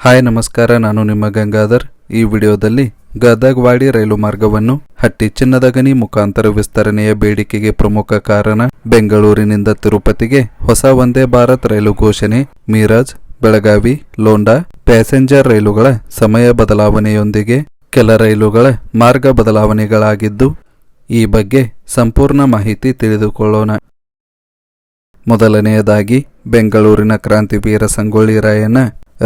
Hi, ನಮಸ್ಕಾರ. ನಾನು ನಿಮ್ಮ ಗಂಗಾಧರ್. ಈ ವಿಡಿಯೋದಲ್ಲಿ ಗದಗವಾಡಿ ರೈಲು ಮಾರ್ಗವನ್ನು ಹಟ್ಟಿ ಚಿನ್ನದ ಗಣಿ ಮುಖಾಂತರ ವಿಸ್ತರಣೆಯ ಬೇಡಿಕೆಗೆ ಪ್ರಮುಖ ಕಾರಣ ಬೆಂಗಳೂರಿನಿಂದ ತಿರುಪತಿಗೆ ಹೊಸ ವಂದೇ ಭಾರತ್ ರೈಲು ಘೋಷಣೆ, ಮೀರಜ್, ಬೆಳಗಾವಿ, ಲೋಂಡಾ, ಪ್ಯಾಸೆಂಜರ್ ರೈಲುಗಳ ಸಮಯ ಬದಲಾವಣೆಯೊಂದಿಗೆ ಕೆಲ ರೈಲುಗಳ ಮಾರ್ಗ ಬದಲಾವಣೆಗಳಾಗಿದ್ದು, ಈ ಬಗ್ಗೆ ಸಂಪೂರ್ಣ ಮಾಹಿತಿ ತಿಳಿದುಕೊಳ್ಳೋಣ. ಮೊದಲನೆಯದಾಗಿ, ಬೆಂಗಳೂರಿನ ಕ್ರಾಂತಿವೀರ ಸಂಗೊಳ್ಳಿ ರಾಯಣ್ಣ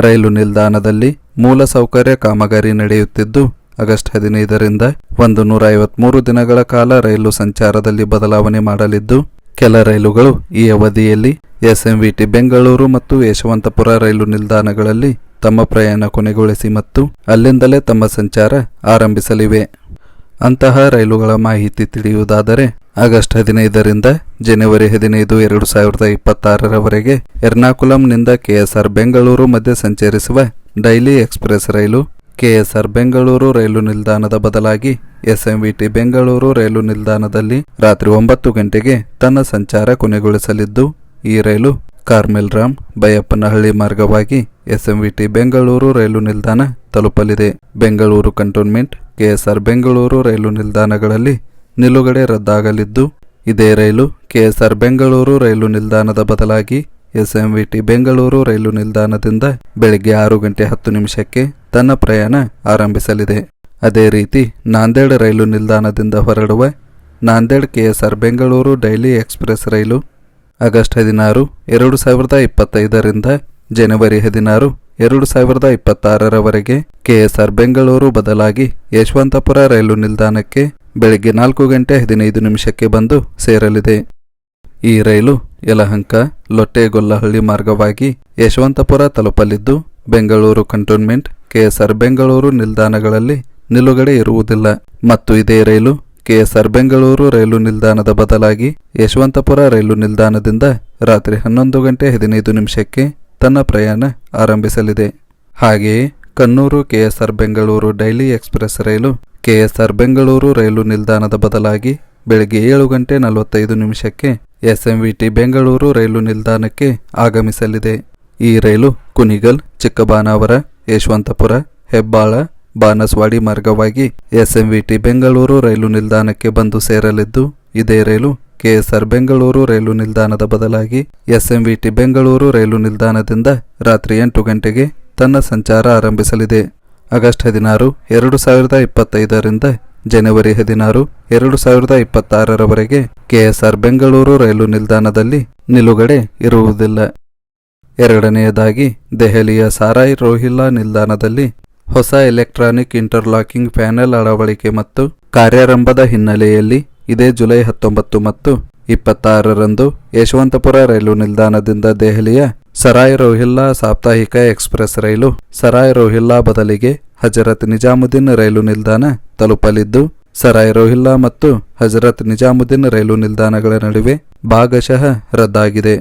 ರೈಲು ನಿಲ್ದಾಣದಲ್ಲಿ ಮೂಲಸೌಕರ್ಯ ಕಾಮಗಾರಿ ನಡೆಯುತ್ತಿದ್ದು, ಆಗಸ್ಟ್ ಹದಿನೈದರಿಂದ ಒಂದು ನೂರ ಐವತ್ಮೂರು ದಿನಗಳ ಕಾಲ ರೈಲು ಸಂಚಾರದಲ್ಲಿ ಬದಲಾವಣೆ ಮಾಡಲಿದ್ದು, ಕೆಲ ರೈಲುಗಳು ಈ ಅವಧಿಯಲ್ಲಿ ಎಸ್ಎಂವಿಟಿ ಬೆಂಗಳೂರು ಮತ್ತು ಯಶವಂತಪುರ ರೈಲು ನಿಲ್ದಾಣಗಳಲ್ಲಿ ತಮ್ಮ ಪ್ರಯಾಣ ಕೊನೆಗೊಳಿಸಿ ಮತ್ತು ಅಲ್ಲಿಂದಲೇ ತಮ್ಮ ಸಂಚಾರ ಆರಂಭಿಸಲಿವೆ. ಅಂತಹ ರೈಲುಗಳ ಮಾಹಿತಿ ತಿಳಿಯುವುದಾದರೆ ಆಗಸ್ಟ್ ಹದಿನೈದರಿಂದ ಜನವರಿ ಹದಿನೈದು ಎರಡು ಸಾವಿರದ ಇಪ್ಪತ್ತಾರರವರೆಗೆ ಎರ್ನಾಕುಲಂನಿಂದ ಕೆಎಸ್ಆರ್ ಬೆಂಗಳೂರು ಮಧ್ಯೆ ಸಂಚರಿಸುವ ಡೈಲಿ ಎಕ್ಸ್ಪ್ರೆಸ್ ರೈಲು, ಕೆಎಸ್ಆರ್ ಬೆಂಗಳೂರು ರೈಲು ನಿಲ್ದಾಣದ ಬದಲಾಗಿ ಎಸ್ಎಂವಿಟಿ ಬೆಂಗಳೂರು ರೈಲು ನಿಲ್ದಾಣದಲ್ಲಿ ರಾತ್ರಿ ಒಂಬತ್ತು ಗಂಟೆಗೆ ತನ್ನ ಸಂಚಾರ ಕೊನೆಗೊಳಿಸಲಿದ್ದು, ಈ ರೈಲು ಕಾರ್ಮೆಲ್ ರಾಮ್ ಬೈಯಪ್ಪನಹಳ್ಳಿ ಮಾರ್ಗವಾಗಿ ಎಸ್ಎಂವಿಟಿ ಬೆಂಗಳೂರು ರೈಲು ನಿಲ್ದಾಣ ತಲುಪಲಿದೆ. ಬೆಂಗಳೂರು ಕಂಟೋನ್ಮೆಂಟ್ ಕೆಎಸ್ಆರ್ ಬೆಂಗಳೂರು ರೈಲು ನಿಲ್ದಾಣಗಳಲ್ಲಿ ನಿಲುಗಡೆ ರದ್ದಾಗಲಿದ್ದು, ಇದೇ ರೈಲು ಕೆಎಸ್ಆರ್ ಬೆಂಗಳೂರು ರೈಲು ನಿಲ್ದಾಣದ ಬದಲಾಗಿ ಎಸ್ಎಂವಿಟಿ ಬೆಂಗಳೂರು ರೈಲು ನಿಲ್ದಾಣದಿಂದ ಬೆಳಗ್ಗೆ ಆರು ಗಂಟೆ ಹತ್ತು ನಿಮಿಷಕ್ಕೆ ತನ್ನ ಪ್ರಯಾಣ ಆರಂಭಿಸಲಿದೆ. ಅದೇ ರೀತಿ ನಾಂದೇಡ್ ರೈಲು ನಿಲ್ದಾಣದಿಂದ ಹೊರಡುವ Nanded KSR Bengaluru daily express ರೈಲು ಆಗಸ್ಟ್ ಹದಿನಾರು, ಎರಡು ಸಾವಿರದ ಇಪ್ಪತ್ತೈದರಿಂದ ಜನವರಿ ಹದಿನಾರು ಎರಡು ಸಾವಿರದ ಇಪ್ಪತ್ತಾರರವರೆಗೆ ಕೆಎಸ್ಆರ್ ಬೆಂಗಳೂರು ಬದಲಾಗಿ ಯಶವಂತಪುರ ರೈಲು ನಿಲ್ದಾಣಕ್ಕೆ ಬೆಳಗ್ಗೆ ನಾಲ್ಕು ಗಂಟೆ ಹದಿನೈದು ನಿಮಿಷಕ್ಕೆ ಬಂದು ಸೇರಲಿದೆ. ಈ ರೈಲು ಯಲಹಂಕ ಲೊಟ್ಟೆಗೊಲ್ಲಹಳ್ಳಿ ಮಾರ್ಗವಾಗಿ ಯಶವಂತಪುರ ತಲುಪಲಿದ್ದು, ಬೆಂಗಳೂರು ಕಂಟೋನ್ಮೆಂಟ್, ಕೆಎಸ್ಆರ್ ಬೆಂಗಳೂರು ನಿಲ್ದಾಣಗಳಲ್ಲಿ ನಿಲುಗಡೆ ಇರುವುದಿಲ್ಲ. ಮತ್ತು ಇದೇ ರೈಲು ಕೆಎಸ್ಆರ್ ಬೆಂಗಳೂರು ರೈಲು ನಿಲ್ದಾಣದ ಬದಲಾಗಿ ಯಶವಂತಪುರ ರೈಲು ನಿಲ್ದಾಣದಿಂದ ರಾತ್ರಿ ಹನ್ನೊಂದು ಗಂಟೆ ಹದಿನೈದು ನಿಮಿಷಕ್ಕೆ ತನ್ನ ಪ್ರಯಾಣ ಆರಂಭಿಸಲಿದೆ. ಹಾಗೆಯೇ Kannur KSR Bengaluru daily express ರೈಲು ಕೆಎಸ್ಆರ್ ಬೆಂಗಳೂರು ರೈಲು ನಿಲ್ದಾಣದ ಬದಲಾಗಿ ಬೆಳಗ್ಗೆ ಏಳು ಗಂಟೆ ನಲವತ್ತೈದು ನಿಮಿಷಕ್ಕೆ ಎಸ್ಎಂವಿಟಿ ಬೆಂಗಳೂರು ರೈಲು ನಿಲ್ದಾಣಕ್ಕೆ ಆಗಮಿಸಲಿದೆ. ಈ ರೈಲು ಕುನಿಗಲ್ ಚಿಕ್ಕಬಾನಾವರ ಯಶವಂತಪುರ, ಹೆಬ್ಬಾಳ, ಬಾನಸ್ವಾಡಿ ಮಾರ್ಗವಾಗಿ ಎಸ್ಎಂವಿಟಿ ಬೆಂಗಳೂರು ರೈಲು ನಿಲ್ದಾಣಕ್ಕೆ ಬಂದು ಸೇರಲಿದ್ದು ಇದೇ ರೈಲು ಕೆಎಸ್ಆರ್ ಬೆಂಗಳೂರು ರೈಲು ನಿಲ್ದಾಣದ ಬದಲಾಗಿ ಎಸ್ಎಂವಿಟಿ ಬೆಂಗಳೂರು ರೈಲು ನಿಲ್ದಾಣದಿಂದ ರಾತ್ರಿ ಎಂಟು ಗಂಟೆಗೆ ತನ್ನ ಸಂಚಾರ ಆರಂಭಿಸಲಿದೆ. ಆಗಸ್ಟ್ ಹದಿನಾರು, ಎರಡು ಸಾವಿರದ ಇಪ್ಪತ್ತೈದರಿಂದ ಜನವರಿ ಹದಿನಾರು, ಎರಡು ಸಾವಿರದ ಇಪ್ಪತ್ತಾರರವರೆಗೆ ಕೆಎಸ್ಆರ್ ಬೆಂಗಳೂರು ರೈಲು ನಿಲ್ದಾಣದಲ್ಲಿ ನಿಲುಗಡೆ ಇರುವುದಿಲ್ಲ. ಎರಡನೆಯದಾಗಿ, ದೆಹಲಿಯ ಸಾರಾಯ್ ರೋಹಿಲ್ಲಾ ನಿಲ್ದಾಣದಲ್ಲಿ ಹೊಸ ಎಲೆಕ್ಟ್ರಾನಿಕ್ ಇಂಟರ್ಲಾಕಿಂಗ್ ಪ್ಯಾನೆಲ್ ಅಳವಡಿಕೆ ಮತ್ತು ಕಾರ್ಯಾರಂಭದ ಹಿನ್ನೆಲೆಯಲ್ಲಿ ಇದೇ ಜುಲೈ ಹತ್ತೊಂಬತ್ತು ಮತ್ತು ಇಪ್ಪತ್ತಾರರಂದು ಯಶವಂತಪುರ ರೈಲು ನಿಲ್ದಾಣದಿಂದ ದೆಹಲಿಯ ಸರಾಯ್ ರೋಹಿಲ್ಲಾ ಸಾಪ್ತಾಹಿಕ ಎಕ್ಸ್ಪ್ರೆಸ್ ರೈಲು ಸರಾಯ್ ರೋಹಿಲ್ಲಾ ಬದಲಿಗೆ ಹಜರತ್ ನಿಜಾಮುದ್ದೀನ್ ರೈಲು ನಿಲ್ದಾಣ ತಲುಪಲಿದ್ದು, ಸರಾಯ್ ರೋಹಿಲ್ಲಾ ಮತ್ತು ಹಜರತ್ ನಿಜಾಮುದ್ದೀನ್ ರೈಲು ನಿಲ್ದಾಣಗಳ ನಡುವೆ ಭಾಗಶಃ ರದ್ದಾಗಿದೆ.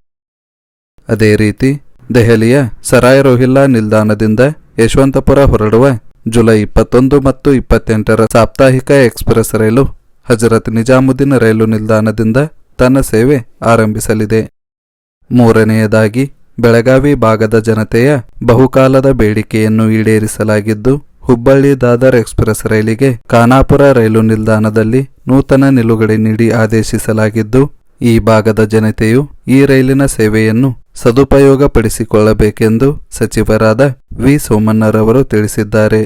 ಅದೇ ರೀತಿ, ದೆಹಲಿಯ ಸರಾಯ್ ರೋಹಿಲ್ಲಾ ನಿಲ್ದಾಣದಿಂದ ಯಶವಂತಪುರ ಹೊರಡುವ ಜುಲೈ ಇಪ್ಪತ್ತೊಂದು ಮತ್ತು ಇಪ್ಪತ್ತೆಂಟರ ಸಾಪ್ತಾಹಿಕ ಎಕ್ಸ್ಪ್ರೆಸ್ ರೈಲು ಹಜರತ್ ನಿಜಾಮುದ್ದೀನ್ ರೈಲು ನಿಲ್ದಾಣದಿಂದ ತನ್ನ ಸೇವೆ ಆರಂಭಿಸಲಿದೆ. ಮೂರನೆಯದಾಗಿ, ಬೆಳಗಾವಿ ಭಾಗದ ಜನತೆಯ ಬಹುಕಾಲದ ಬೇಡಿಕೆಯನ್ನು ಈಡೇರಿಸಲಾಗಿದ್ದು, ಹುಬ್ಬಳ್ಳಿ ದಾದರ್ ಎಕ್ಸ್ಪ್ರೆಸ್ ರೈಲಿಗೆ ಖಾನಾಪುರ ರೈಲು ನಿಲ್ದಾಣದಲ್ಲಿ ನೂತನ ನಿಲುಗಡೆ ನೀಡಿ ಆದೇಶಿಸಲಾಗಿದ್ದು, ಈ ಭಾಗದ ಜನತೆಯು ಈ ರೈಲಿನ ಸೇವೆಯನ್ನು ಸದುಪಯೋಗಪಡಿಸಿಕೊಳ್ಳಬೇಕೆಂದು ಸಚಿವರಾದ ವಿ. ಸೋಮಣ್ಣರವರು ತಿಳಿಸಿದ್ದಾರೆ.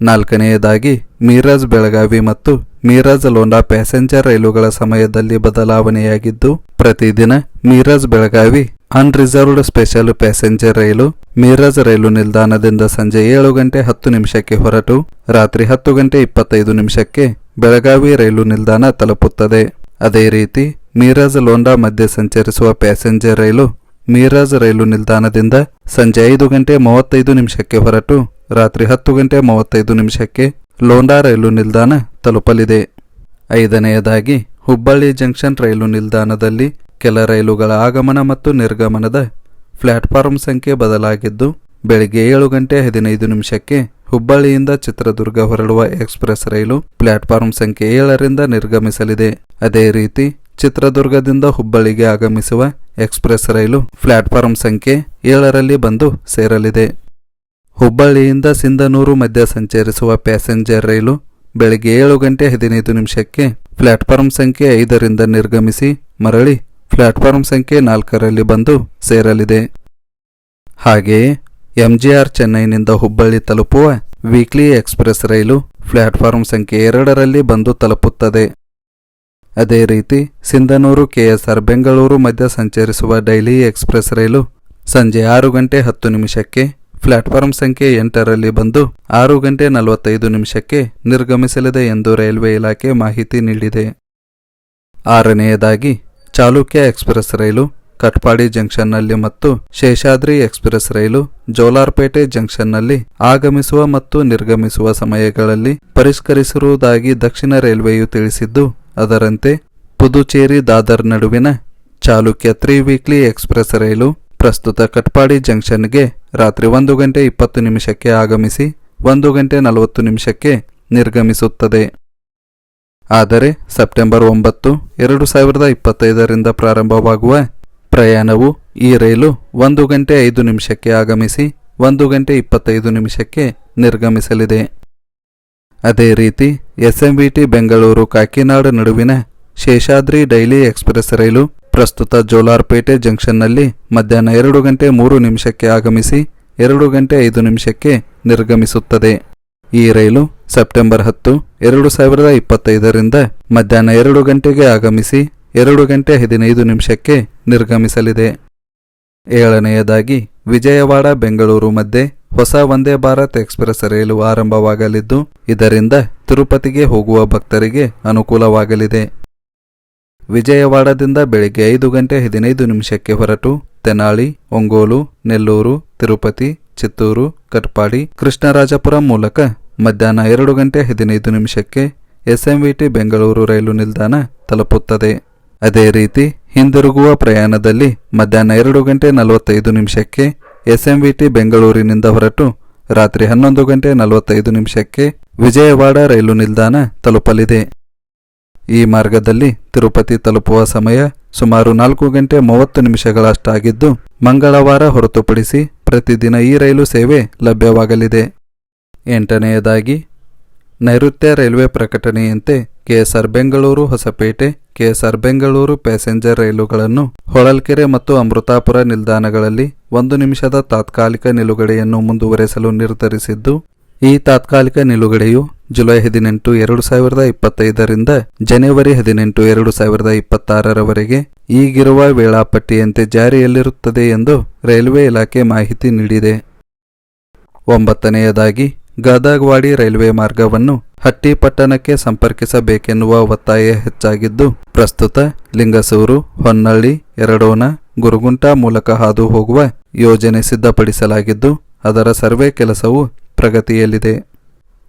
ನಾಲ್ಕನೆಯದಾಗಿ, ಮೀರಜ್ ಬೆಳಗಾವಿ ಮತ್ತು ಮೀರಜ್ ಲೋಂಡಾ ಪ್ಯಾಸೆಂಜರ್ ರೈಲುಗಳ ಸಮಯದಲ್ಲಿ ಬದಲಾವಣೆಯಾಗಿದ್ದು, ಪ್ರತಿದಿನ Miraj Belagavi unreserved special passenger ರೈಲು ಮೀರಜ್ ರೈಲು ನಿಲ್ದಾಣದಿಂದ ಸಂಜೆ ಏಳು ಗಂಟೆ ಹತ್ತು ನಿಮಿಷಕ್ಕೆ ಹೊರಟು, ರಾತ್ರಿ ಹತ್ತು ಗಂಟೆ ಇಪ್ಪತ್ತೈದು ನಿಮಿಷಕ್ಕೆ ಬೆಳಗಾವಿ ರೈಲು ನಿಲ್ದಾಣ ತಲುಪುತ್ತದೆ. ಅದೇ ರೀತಿ, ಮೀರಜ್ ಲೋಂಡಾ ಮಧ್ಯೆ ಸಂಚರಿಸುವ ಪ್ಯಾಸೆಂಜರ್ ರೈಲು ಮೀರಜ್ ರೈಲು ನಿಲ್ದಾಣದಿಂದ ಸಂಜೆ ಐದು ಗಂಟೆ ಮೂವತ್ತೈದು ನಿಮಿಷಕ್ಕೆ ಹೊರಟು, ರಾತ್ರಿ ಹತ್ತು ಗಂಟೆ ಮೂವತ್ತೈದು ನಿಮಿಷಕ್ಕೆ ಲೋಂಡಾ ರೈಲು ನಿಲ್ದಾಣ ತಲುಪಲಿದೆ. ಐದನೆಯದಾಗಿ, ಹುಬ್ಬಳ್ಳಿ ಜಂಕ್ಷನ್ ರೈಲು ನಿಲ್ದಾಣದಲ್ಲಿ ಕೆಲ ರೈಲುಗಳ ಆಗಮನ ಮತ್ತು ನಿರ್ಗಮನದ ಪ್ಲಾಟ್ಫಾರ್ಮ್ ಸಂಖ್ಯೆ ಬದಲಾಗಿದ್ದು, ಬೆಳಗ್ಗೆ ಏಳು ಗಂಟೆ ಹದಿನೈದು ನಿಮಿಷಕ್ಕೆ ಹುಬ್ಬಳ್ಳಿಯಿಂದ ಚಿತ್ರದುರ್ಗ ಹೊರಡುವ ಎಕ್ಸ್ಪ್ರೆಸ್ ರೈಲು ಪ್ಲಾಟ್ಫಾರ್ಮ್ ಸಂಖ್ಯೆ ಏಳರಿಂದ ನಿರ್ಗಮಿಸಲಿದೆ. ಅದೇ ರೀತಿ, ಚಿತ್ರದುರ್ಗದಿಂದ ಹುಬ್ಬಳ್ಳಿಗೆ ಆಗಮಿಸುವ ಎಕ್ಸ್ಪ್ರೆಸ್ ರೈಲು ಪ್ಲಾಟ್ಫಾರ್ಮ್ ಸಂಖ್ಯೆ ಏಳರಲ್ಲಿ ಬಂದು ಸೇರಲಿದೆ. ಹುಬ್ಬಳ್ಳಿಯಿಂದ ಸಿಂಧನೂರು ಮಧ್ಯ ಸಂಚರಿಸುವ ಪ್ಯಾಸೆಂಜರ್ ರೈಲು ಬೆಳಗ್ಗೆ ಏಳು ಗಂಟೆ ಹದಿನೈದು ನಿಮಿಷಕ್ಕೆ ಪ್ಲಾಟ್ಫಾರ್ಮ್ ಸಂಖ್ಯೆ ಐದರಿಂದ ನಿರ್ಗಮಿಸಿ ಮರಳಿ ಪ್ಲಾಟ್ಫಾರ್ಮ್ ಸಂಖ್ಯೆ ನಾಲ್ಕರಲ್ಲಿ ಬಂದು ಸೇರಲಿದೆ. ಹಾಗೆಯೇ ಎಂಜಿಆರ್ ಚೆನ್ನೈನಿಂದ ಹುಬ್ಬಳ್ಳಿ ತಲುಪುವ ವೀಕ್ಲಿ ಎಕ್ಸ್ಪ್ರೆಸ್ ರೈಲು ಪ್ಲಾಟ್ಫಾರ್ಮ್ ಸಂಖ್ಯೆ ಎರಡರಲ್ಲಿ ಬಂದು ತಲುಪುತ್ತದೆ. ಅದೇ ರೀತಿ ಸಿಂಧನೂರು ಕೆಎಸ್ಆರ್ ಬೆಂಗಳೂರು ಮಧ್ಯ ಸಂಚರಿಸುವ ಡೈಲಿ ಎಕ್ಸ್ಪ್ರೆಸ್ ರೈಲು ಸಂಜೆ ಆರು ಗಂಟೆ ಹತ್ತು ನಿಮಿಷಕ್ಕೆ ಪ್ಲಾಟ್ಫಾರ್ಮ್ ಸಂಖ್ಯೆ ಎಂಟರಲ್ಲಿ ಬಂದು ಆರು ಗಂಟೆ ನಲವತ್ತೈದು ನಿಮಿಷಕ್ಕೆ ನಿರ್ಗಮಿಸಲಿದೆ ಎಂದು ರೈಲ್ವೆ ಇಲಾಖೆ ಮಾಹಿತಿ ನೀಡಿದೆ. ಆರನೆಯದಾಗಿ, ಚಾಲುಕ್ಯ ಎಕ್ಸ್ಪ್ರೆಸ್ ರೈಲು, ಕಟ್ಪಾಡಿ ಜಂಕ್ಷನ್ನಲ್ಲಿ ಮತ್ತು ಶೇಷಾದ್ರಿ ಎಕ್ಸ್ಪ್ರೆಸ್ ರೈಲು, ಜೋಲಾರ್ಪೇಟೆ ಜಂಕ್ಷನ್ನಲ್ಲಿ ಆಗಮಿಸುವ ಮತ್ತು ನಿರ್ಗಮಿಸುವ ಸಮಯಗಳಲ್ಲಿ ಪರಿಷ್ಕರಿಸಿರುವುದಾಗಿ ದಕ್ಷಿಣ ರೈಲ್ವೆಯು ತಿಳಿಸಿದ್ದು, ಅದರಂತೆ ಪುದುಚೇರಿ ದಾದರ್ ನಡುವಿನ ಚಾಲುಕ್ಯ ತ್ರೀ ವೀಕ್ಲಿ ಎಕ್ಸ್ಪ್ರೆಸ್ ರೈಲು ಪ್ರಸ್ತುತ ಕಟ್ಪಾಡಿ ಜಂಕ್ಷನ್ಗೆ ರಾತ್ರಿ ಒಂದು ಗಂಟೆ ಇಪ್ಪತ್ತು ನಿಮಿಷಕ್ಕೆ ಆಗಮಿಸಿ ಒಂದು ಗಂಟೆ ನಲವತ್ತು ನಿಮಿಷಕ್ಕೆ ನಿರ್ಗಮಿಸುತ್ತದೆ. ಆದರೆ ಸೆಪ್ಟೆಂಬರ್ ಒಂಬತ್ತು, ಎರಡು ಸಾವಿರದ ಇಪ್ಪತ್ತೈದರಿಂದ ಪ್ರಾರಂಭವಾಗುವ ಪ್ರಯಾಣವು ಈ ರೈಲು ಒಂದು ಗಂಟೆ ಐದು ನಿಮಿಷಕ್ಕೆ ಆಗಮಿಸಿ ಒಂದು ಗಂಟೆ ಇಪ್ಪತ್ತೈದು ನಿಮಿಷಕ್ಕೆ ನಿರ್ಗಮಿಸಲಿದೆ. ಅದೇ ರೀತಿ ಎಸ್ಎಂಬಿಟಿ ಬೆಂಗಳೂರು ಕಾಕಿನಾಡ ನಡುವಿನ ಶೇಷಾದ್ರಿ ಡೈಲಿ ಎಕ್ಸ್ಪ್ರೆಸ್ ರೈಲು ಪ್ರಸ್ತುತ ಜೋಲಾರ್ಪೇಟೆ ಜಂಕ್ಷನ್ನಲ್ಲಿ ಮಧ್ಯಾಹ್ನ ಎರಡು ಗಂಟೆ ಮೂರು ನಿಮಿಷಕ್ಕೆ ಆಗಮಿಸಿ ಎರಡು ಗಂಟೆ ಐದು ನಿಮಿಷಕ್ಕೆ ನಿರ್ಗಮಿಸುತ್ತದೆ. ಈ ರೈಲು ಸೆಪ್ಟೆಂಬರ್ ಹತ್ತು, ಎರಡು ಸಾವಿರದ ಇಪ್ಪತ್ತೈದರಿಂದ ಮಧ್ಯಾಹ್ನ ಎರಡು ಗಂಟೆಗೆ ಆಗಮಿಸಿ ಎರಡು ಗಂಟೆ ಹದಿನೈದು ನಿಮಿಷಕ್ಕೆ ನಿರ್ಗಮಿಸಲಿದೆ. ಏಳನೆಯದಾಗಿ ವಿಜಯವಾಡ ಬೆಂಗಳೂರು ಮಧ್ಯೆ ಹೊಸ ವಂದೇ ಭಾರತ್ ಎಕ್ಸ್ಪ್ರೆಸ್ ರೈಲು ಆರಂಭವಾಗಲಿದ್ದು, ಇದರಿಂದ ತಿರುಪತಿಗೆ ಹೋಗುವ ಭಕ್ತರಿಗೆ ಅನುಕೂಲವಾಗಲಿದೆ. ವಿಜಯವಾಡದಿಂದ ಬೆಳಗ್ಗೆ ಐದು ಗಂಟೆ ಹದಿನೈದು ನಿಮಿಷಕ್ಕೆ ಹೊರಟು ತೆನಾಳಿ ಒಂಗೋಲು, ನೆಲ್ಲೂರು, ತಿರುಪತಿ, ಚಿತ್ತೂರು, ಕಟ್ಪಾಡಿ, ಕೃಷ್ಣರಾಜಪುರ ಮೂಲಕ ಮಧ್ಯಾಹ್ನ ಎರಡು ಗಂಟೆ ಹದಿನೈದು ನಿಮಿಷಕ್ಕೆ ಎಸ್ಎಂವಿಟಿ ಬೆಂಗಳೂರು ರೈಲು ನಿಲ್ದಾಣ ತಲುಪುತ್ತದೆ. ಅದೇ ರೀತಿ ಹಿಂದಿರುಗುವ ಪ್ರಯಾಣದಲ್ಲಿ ಮಧ್ಯಾಹ್ನ ಎರಡು ಗಂಟೆ ನಲವತ್ತೈದು ನಿಮಿಷಕ್ಕೆ ಎಸ್ಎಂವಿಟಿ ಬೆಂಗಳೂರಿನಿಂದ ಹೊರಟು ರಾತ್ರಿ ಹನ್ನೊಂದು ಗಂಟೆ ನಲವತ್ತೈದು ನಿಮಿಷಕ್ಕೆ ವಿಜಯವಾಡ ರೈಲು ನಿಲ್ದಾಣ ತಲುಪಲಿದೆ. ಈ ಮಾರ್ಗದಲ್ಲಿ ತಿರುಪತಿ ತಲುಪುವ ಸಮಯ ಸುಮಾರು ನಾಲ್ಕು ಗಂಟೆ ಮೂವತ್ತು ನಿಮಿಷಗಳಷ್ಟಾಗಿದ್ದು ಮಂಗಳವಾರ ಹೊರತುಪಡಿಸಿ ಪ್ರತಿದಿನ ಈ ರೈಲು ಸೇವೆ ಲಭ್ಯವಾಗಲಿದೆ. ಎಂಟನೆಯದಾಗಿ, ನೈಋತ್ಯ railway ಪ್ರಕಟಣೆಯಂತೆ KSR Bengaluru Hosapete, KSR Bengaluru passenger ರೈಲುಗಳನ್ನು ಹೊಳಲ್ಕೆರೆ ಮತ್ತು ಅಮೃತಾಪುರ ನಿಲ್ದಾಣಗಳಲ್ಲಿ ಒಂದು ನಿಮಿಷದ ತಾತ್ಕಾಲಿಕ ನಿಲುಗಡೆಯನ್ನು ಮುಂದುವರೆಸಲು ನಿರ್ಧರಿಸಿದ್ದು, ಈ ತಾತ್ಕಾಲಿಕ ನಿಲುಗಡೆಯು ಜುಲೈ ಹದಿನೆಂಟು, ಎರಡು ಸಾವಿರದ ಇಪ್ಪತ್ತೈದರಿಂದ ಜನವರಿ ಹದಿನೆಂಟು, ಎರಡು ಸಾವಿರದ ಇಪ್ಪತ್ತಾರರವರೆಗೆ ಈಗಿರುವ ವೇಳಾಪಟ್ಟಿಯಂತೆ ಜಾರಿಯಲ್ಲಿರುತ್ತದೆ ಎಂದು ರೈಲ್ವೆ ಇಲಾಖೆ ಮಾಹಿತಿ ನೀಡಿದೆ. ಒಂಬತ್ತನೆಯದಾಗಿ, ಗದಗವಾಡಿ ರೈಲ್ವೆ ಮಾರ್ಗವನ್ನು ಹಟ್ಟಿಪಟ್ಟಣಕ್ಕೆ ಸಂಪರ್ಕಿಸಬೇಕೆನ್ನುವ ಒತ್ತಾಯ ಹೆಚ್ಚಾಗಿದ್ದು, ಪ್ರಸ್ತುತ ಲಿಂಗಸೂರು, ಹೊನ್ನಳ್ಳಿ, ಎರಡೋನ, ಗುರುಗುಂಟ ಮೂಲಕ ಹಾದು ಹೋಗುವ ಯೋಜನೆ ಸಿದ್ಧಪಡಿಸಲಾಗಿದ್ದು, ಅದರ ಸರ್ವೆ ಕೆಲಸವು ಪ್ರಗತಿಯಲ್ಲಿದೆ.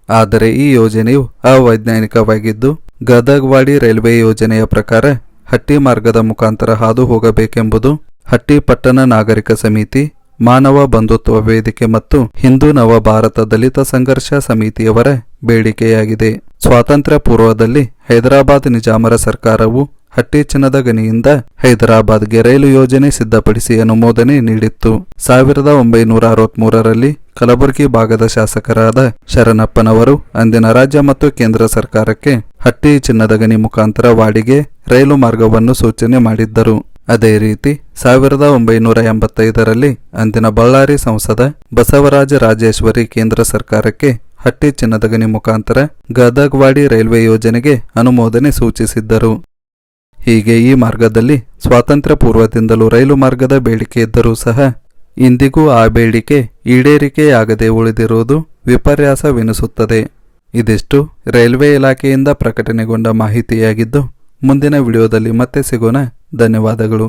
ಆದರೆ ಈ ಯೋಜನೆಯು ಅವೈಜ್ಞಾನಿಕವಾಗಿದ್ದು, ಗದಗ್ವಾಡಿ ರೈಲ್ವೆ ಯೋಜನೆಯ ಪ್ರಕಾರ ಹಟ್ಟಿ ಮಾರ್ಗದ ಮುಖಾಂತರ ಹಾದು ಹೋಗಬೇಕೆಂಬುದು ಹಟ್ಟಿ ಪಟ್ಟಣ ನಾಗರಿಕ ಸಮಿತಿ, ಮಾನವ ಬಂಧುತ್ವ ವೇದಿಕೆ ಮತ್ತು ಹಿಂದೂ ನವ ಭಾರತ ದಲಿತ ಸಂಘರ್ಷ ಸಮಿತಿಯವರ ಬೇಡಿಕೆಯಾಗಿದೆ. ಸ್ವಾತಂತ್ರ್ಯ ಪೂರ್ವದಲ್ಲಿ ಹೈದರಾಬಾದ್ ನಿಜಾಮರ ಸರ್ಕಾರವು ಹಟ್ಟಿ ಚಿನ್ನದ ಗನಿಯಿಂದ ಹೈದರಾಬಾದ್ಗೆ ರೈಲು ಯೋಜನೆ ಸಿದ್ಧಪಡಿಸಿ ಅನುಮೋದನೆ ನೀಡಿತ್ತು. ಸಾವಿರದ ಒಂಬೈನೂರ ಅರವತ್ಮೂರರಲ್ಲಿ ಕಲಬುರಗಿ ಭಾಗದ ಶಾಸಕರಾದ ಶರಣಪ್ಪನವರು ಅಂದಿನ ರಾಜ್ಯ ಮತ್ತು ಕೇಂದ್ರ ಸರ್ಕಾರಕ್ಕೆ ಹಟ್ಟಿ ಚಿನ್ನದ ಗಣಿ ಮುಖಾಂತರ ವಾಡಿಗೆ ರೈಲು ಮಾರ್ಗವನ್ನು ಸೂಚನೆ ಮಾಡಿದ್ದರು. ಅದೇ ರೀತಿ ಸಾವಿರದ ಒಂಬೈನೂರ ಎಂಬತ್ತೈದರಲ್ಲಿ ಅಂದಿನ ಬಳ್ಳಾರಿ ಸಂಸದ ಬಸವರಾಜ ರಾಜೇಶ್ವರಿ ಕೇಂದ್ರ ಸರ್ಕಾರಕ್ಕೆ ಹಟ್ಟಿ ಚಿನ್ನದ ಗಣಿ ಮುಖಾಂತರ ಗದಗ್ವಾಡಿ ರೈಲ್ವೆ ಯೋಜನೆಗೆ ಅನುಮೋದನೆ ಸೂಚಿಸಿದ್ದರು. ಹೀಗೆ ಈ ಮಾರ್ಗದಲ್ಲಿ ಸ್ವಾತಂತ್ರ್ಯ ಪೂರ್ವದಿಂದಲೂ ರೈಲು ಮಾರ್ಗದ ಬೇಡಿಕೆ ಇದ್ದರೂ ಸಹ ಇಂದಿಗೂ ಆ ಬೇಡಿಕೆ ಈಡೇರಿಕೆಯಾಗದೆ ಉಳಿದಿರುವುದು ವಿಪರ್ಯಾಸವೆನಿಸುತ್ತದೆ. ಇದಿಷ್ಟು ರೈಲ್ವೆ ಇಲಾಖೆಯಿಂದ ಪ್ರಕಟಣೆಗೊಂಡ ಮಾಹಿತಿಯಾಗಿದ್ದು, ಮುಂದಿನ ವಿಡಿಯೋದಲ್ಲಿ ಮತ್ತೆ ಸಿಗೋಣ. ಧನ್ಯವಾದಗಳು.